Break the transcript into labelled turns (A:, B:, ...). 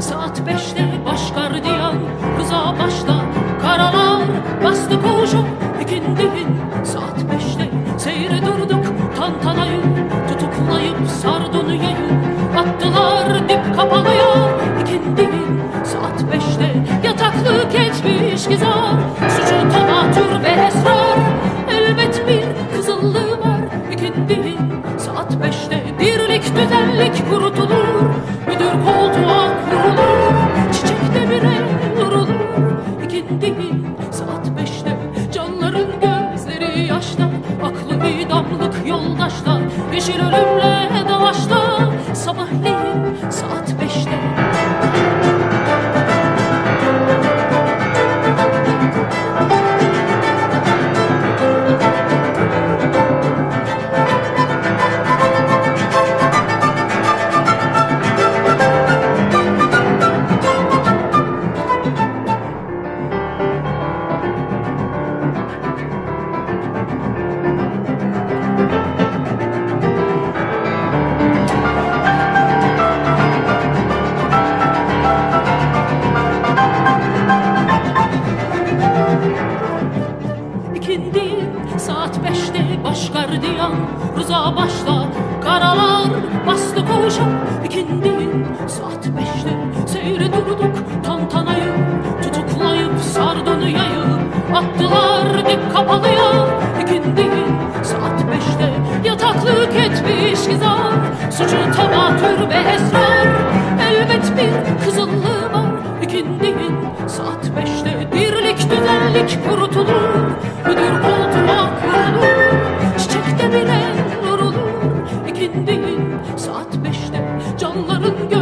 A: Saat beşte baş gardiyan Kıza başta karalar Bastı koşup ikindihin Saat beşte seyre durduk Tantanayı. Tutuklayıp sar dünyayı Attılar dip kapalıya ikindihin Saat beşte yataklık etmiş gizar. Suçu tavatür ve esrar Elbet bir kızıllığı var. İkindihin Saat beşte dirlik düzenlik kurutulur Müdür koltuğa should have gardiyan Rıza başla. Karalar bastı koşa İkindi saat beşte. Seyre durduk tantanayı Tutuklayıp sardunyayı attılar dip kapalıya. İkindi saat beşte. Yataklık etmiş gizar Suçu tevatür ve esrar. Elbet bir kızıllığı var. İkindi saat beşte. Dirlik düzenlik kurutulur. Müdür akşamları